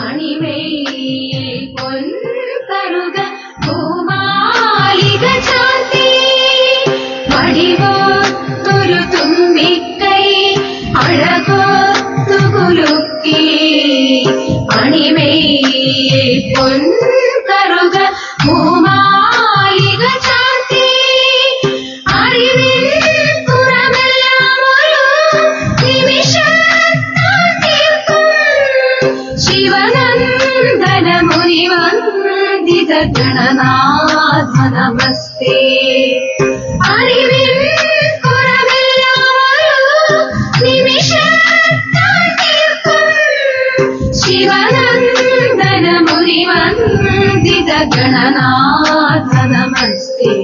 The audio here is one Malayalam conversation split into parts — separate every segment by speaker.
Speaker 1: அணிவை பொன் கருக பூமாலிக சாந்தி வடிவோ குரு தும்பிக்கை அழகோ துகுலுக்கி பொன் മുനിവന്ദിത ഗണനാഥ നമസ്തേ അറിവിൻ പുറമെല്ലാം ഒരു നിമിഷത്താൽ തീർക്കും. ശിവനന്ദന മുനിവന്ദിത ഗണനാഥ നമസ്തേ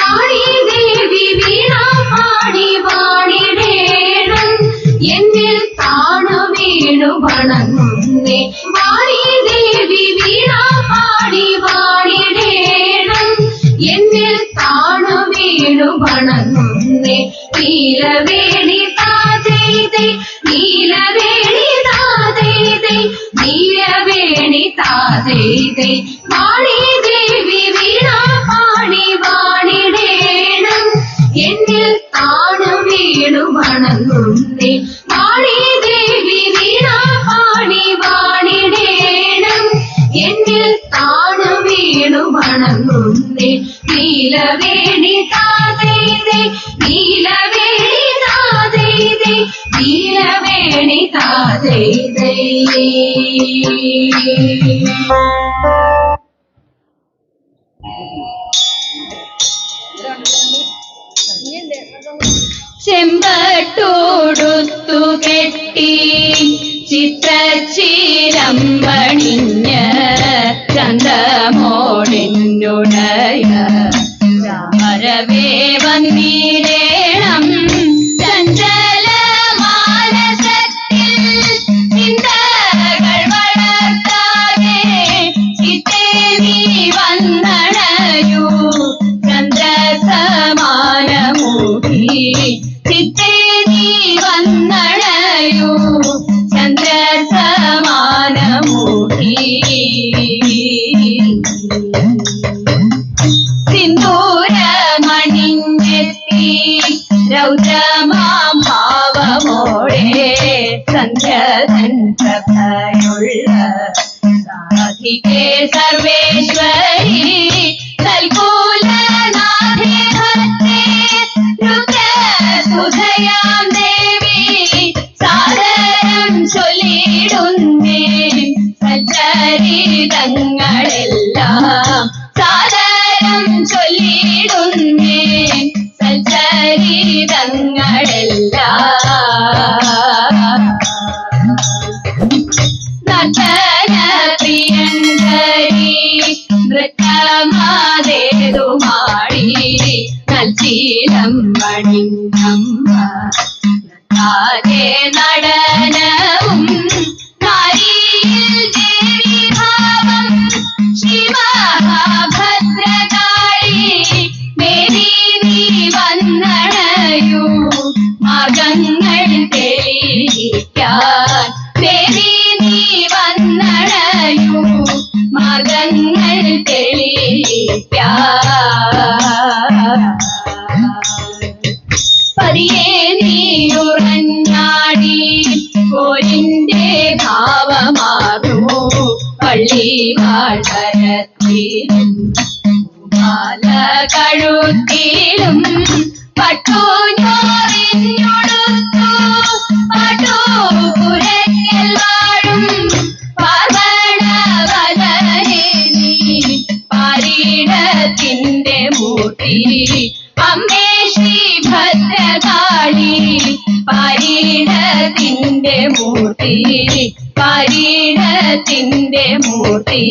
Speaker 1: വാണി ദേവി വീണ വാണി വാണിടേണം. എന്നിൽ താണു വീണു വീണ പാടി വാണിടേണം എന്നിൽ താണു വീണു വണങ്ങുന്നേ. നീലവേണി താതൈതൈ നീലവേണി താതൈതൈ നീലവേണി താതൈതൈ വാണി നീലവേണി നീലവേണി നീലവേണി ചെമ്പട്ടോടുത്തു കെട്ടി ചിത്രച്ചീരമ്പണിഞ്ഞ് സന്ധ്യതൻ പ്രഭയുള്ള സാധികേ സർവേശ്വരി ചൊല്ലിടുന്നേ സച്ചരിതങ്ങളെല്ലാം പോരിന്റെ ഭാവമാർന്നു പള്ളി വാഴത്തിലും മാല കഴുത്തിലും പട്ടു പാരീടത്തിന്റെ മൂർത്തി പാരീടത്തിന്റെ മൂർത്തി പാരീടത്തിന്റെ മൂർത്തി.